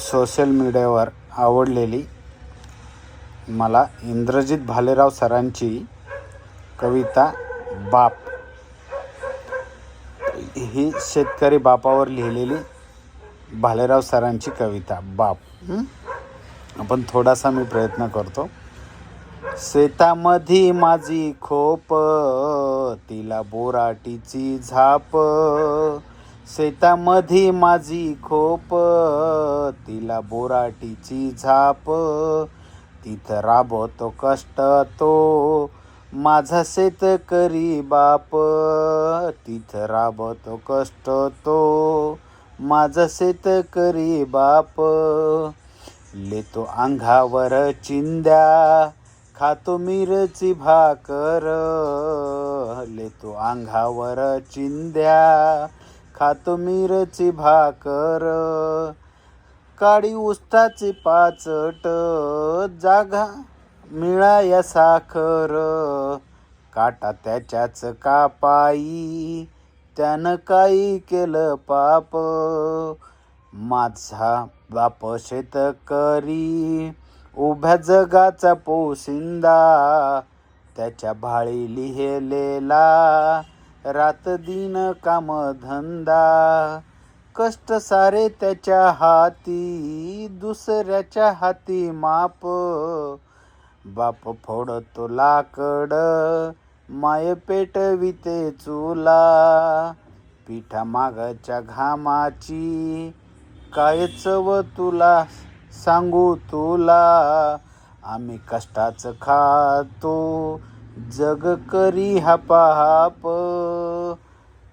Social मीडियावर आवडलेली मला इंद्रजित भालेराव सरांची कविता बाप. ही शेतकरी बापावर लिहिलेली भालेराव सरांची कविता बाप. आपण थोडासा मी प्रयत्न करतो. शेतामधी माझी खोप तिला बोराटीची झाप. शेतामधी माझी खोप तिला बोराटीची झाप. तिथं राबवतो कष्ट तो. माझा शेतकरी बाप. तिथं राबवतो कष्ट तो. माझा शेतकरी बाप. लेतो अंगावर चिंद्या. खातो मिरची भाकर. लेतो अंगावर चिंद्या. खातो मिरची भाकर. काळी उस्ताची पाचट जागा मिळाया साखर. काटा त्याच्याच कापाई त्यानं काही केलं पाप. माझा बाप शेतकरी उभ्या जगाचा पोशिंदा. त्याच्या भाळी लिहिलेला रात दिन काम धंदा कष्ट सारे त्याच्या हाती दुसऱ्याच्या हाती माप. बाप फोडतो लाकड माय पेटविते चुला. पिठा मागच्या घामाची काय चव तुला सांगू तुला? आम्ही कष्टाचं खातो जग करी हापाहाप.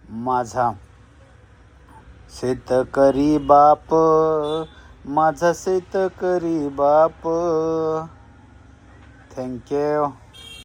माझा शेतकरी बाप माझा शेतकरी बाप. थँक्यू